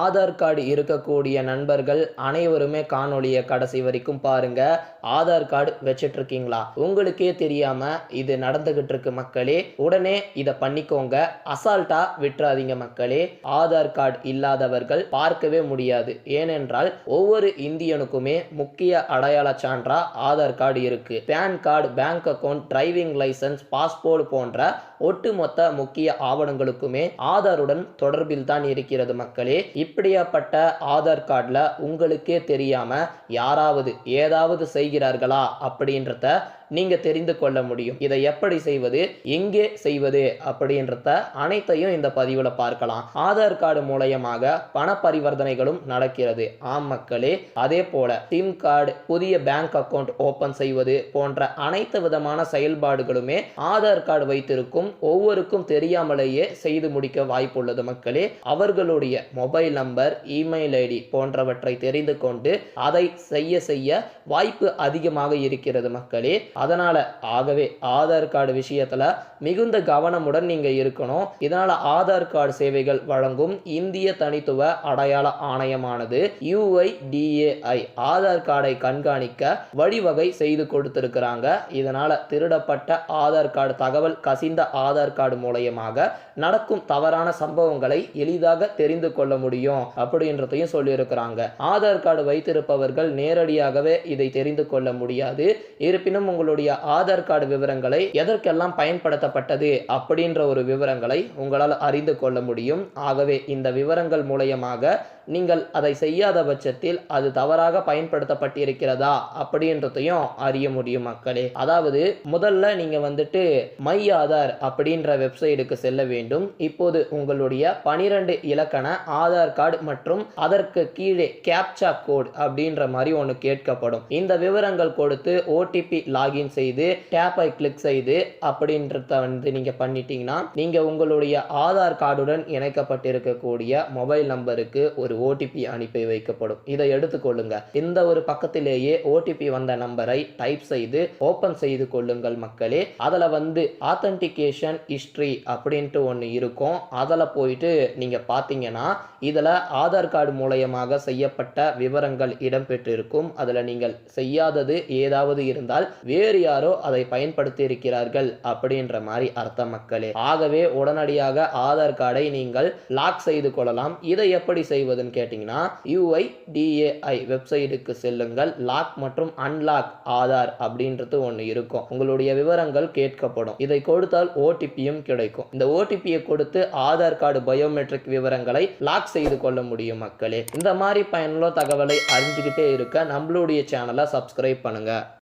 Aadhaar card இருக்கக்கூடிய நண்பர்கள் அனைவருமே காணொளியை கடைசி வரைக்கும் பாருங்க. ஆதார் கார்டு வச்சிட்டு இருக்கீங்களா உங்களுக்கே தெரியாம இது நடந்துகிட்டு இருக்கு மக்களே. உடனே இதை பண்ணிக்கோங்க. அசால்ட்டா விட்டுறாதீங்க மக்களே. ஆதார் கார்டு இல்லாதவர்கள் பார்க்கவே முடியாது. ஏனென்றால் ஒவ்வொரு இந்தியனுக்குமே முக்கிய அடையாள சான்றா ஆதார் கார்டு இருக்கு. PAN card bank account driving licence passport போன்ற ஒட்டுமொத்த முக்கிய ஆவணங்களுக்குமே ஆதாருடன் தொடர்பில் தான் இருக்கிறது மக்களே. இப்படியாப்பட்ட ஆதார் கார்டில் உங்களுக்கே தெரியாம யாராவது ஏதாவது செய்கிறார்களா அப்படின்றத நீங்க தெரிந்து கொள்ள முடியும். இதை எப்படி செய்வது? எங்கே செய்வது? அப்படின்றத அனைத்தையும் இந்த பதிவில் பார்க்கலாம். ஆதார் கார்டு மூலயமாக பண பரிவர்த்தனைகளும் நடக்கிறது. ஆம் மக்களே அதே போல சிம் கார்டு புதிய பேங்க் அக்கவுண்ட் ஓபன் செய்வது போன்ற அனைத்து விதமான செயல்பாடுகளுமே ஆதார் கார்டு வைத்திருக்கும் ஒவ்வொருக்கும் தெரியாமலேயே செய்து முடிக்க வாய்ப்புள்ளது மக்களே. அவர்களுடைய மொபைல் நம்பர் இமெயில் ஐடி போன்றவற்றை தெரிந்து கொண்டு அதை செய்ய செய்ய வாய்ப்பு அதிகமாக இருக்கிறது மக்களே. அதனால் ஆகவே ஆதார் கார்டு விஷயத்தில் மிகுந்த கவனமுடன் நீங்கள் இருக்கணும். இதனால் ஆதார் கார்டு சேவைகள் வழங்கும் இந்திய தனித்துவ அடையாள ஆணையமானது யுஐடிஏஐ ஆதார் கார்டை கண்காணிக்க வழிவகை செய்து கொடுத்திருக்கிறாங்க. இதனால் திருடப்பட்ட ஆதார் கார்டு தகவல் கசிந்த ஆதார் கார்டு மூலயமாக நடக்கும் தவறான சம்பவங்களை எளிதாக தெரிந்து கொள்ள முடியும் அப்படின்றதையும் சொல்லியிருக்கிறாங்க. ஆதார் கார்டு வைத்திருப்பவர்கள் நேரடியாகவே இதை தெரிந்து கொள்ள முடியாது. இருப்பினும் உங்களுடைய ஆதார் கார்டு விவரங்களை எதற்கெல்லாம் பயன்படுத்தப்பட்டது அப்படின்ற ஒரு விவரங்களை உங்களால் அறிந்து கொள்ள முடியும். ஆகவே இந்த விவரங்கள் மூலயமாக நீங்கள் அதை செய்யாத பட்சத்தில் அது தவறாக பயன்படுத்தப்பட்டிருக்கிறதா அப்படின்றதையும் அறிய முடியும் மக்களே. அதாவது முதல்ல நீங்க வந்துட்டு மை ஆதார் அப்படின்ற வெப்சைட்டுக்கு செல்ல வேண்டும். இப்போது உங்களுடைய பனிரெண்டு இலக்கண ஆதார் கார்டு மற்றும் அதற்கு கீழே கேப்சா கோட் அப்படின்ற மாதிரி ஒன்று கேட்கப்படும். இந்த விவரங்கள் கொடுத்து ஓடிபி லாகின் செய்து டேப்பை கிளிக் செய்து அப்படின்றத வந்து நீங்க பண்ணிட்டீங்கன்னா நீங்க உங்களுடைய ஆதார் கார்டுடன் இணைக்கப்பட்டிருக்கக்கூடிய மொபைல் நம்பருக்கு ஒரு ஒரு ஓடிபி அனுப்பி வைக்கப்படும். இதை எடுத்துக்கொள்ளுங்க இந்த ஒரு பக்கத்திலேயே ஓடிபி வந்த நம்பரை டைப் செய்து ஓபன் செய்து கொள்ளுங்கள் மக்களே. அதில் வந்து ஆத்தன்டிகேஷன் ஹிஸ்ட்ரி அப்படின்ட்டு ஒன்று இருக்கும். அதில் போயிட்டு நீங்கள் பார்த்தீங்கன்னா இதில் ஆதார் கார்டு மூலயமாக செய்யப்பட்ட விவரங்கள் இடம்பெற்றிருக்கும். அதில் நீங்கள் செய்யாதது ஏதாவது இருந்தால் வேறு யாரோ அதை பயன்படுத்தி இருக்கிறார்கள் அப்படின்ற மாதிரி அர்த்த மக்களே. ஆகவே உடனடியாக ஆதார் கார்டை நீங்கள் லாக் செய்து கொள்ளலாம். இதை எப்படி செய்வது? செய்வதுன்னு கேட்டிங்கன்னா யூஐடிஏஐ வெப்சைட்டுக்கு செல்லுங்கள். லாக் மற்றும் அன்லாக் ஆதார் அப்படின்றது ஒன்று இருக்கும். உங்களுடைய விவரங்கள் கேட்கப்படும். இதை கொடுத்தால் ஓடிபியும் கிடைக்கும். இந்த ஓடிபியை கொடுத்து ஆதார் கார்டு பயோமெட்ரிக் விவரங்களை லாக் செய்து கொள்ள முடியும் மக்களே. இந்த மாதிரி பயனுள்ள தகவலை அறிஞ்சுக்கிட்டே இருக்க நம்மளுடைய சேனலை சப்ஸ்கிரைப் பண்ணுங்கள்